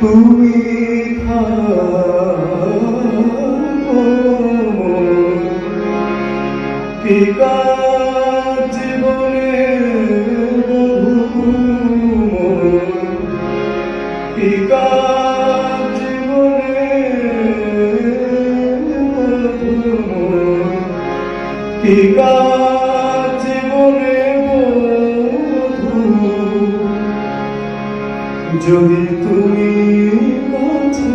তুমি পিকা জীবনে পিকা জীবনে পিকা যদি তুমি কাছে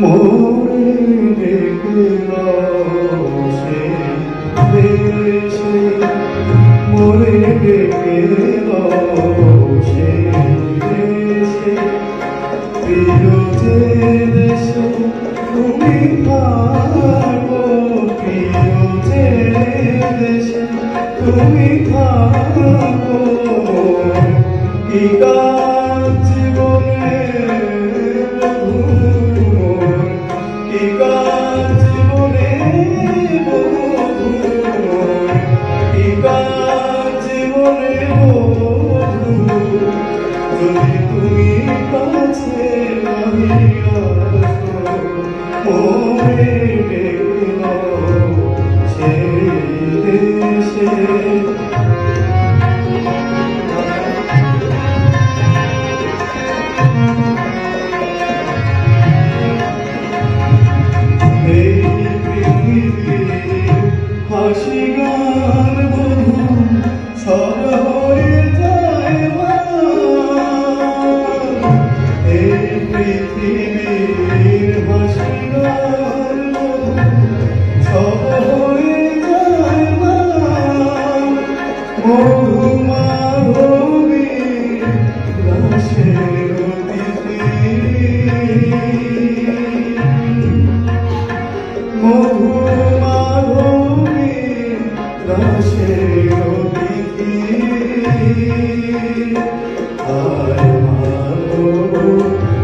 মনে রেখে thương tha kỳ ca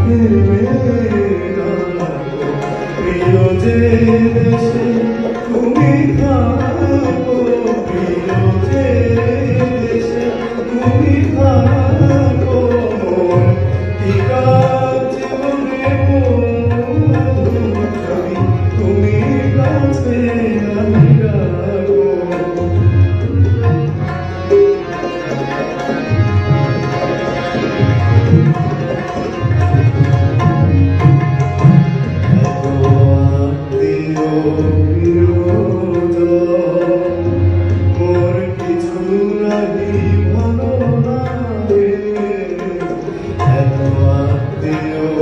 Thank you.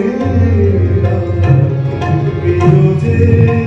রে প্রিয় যে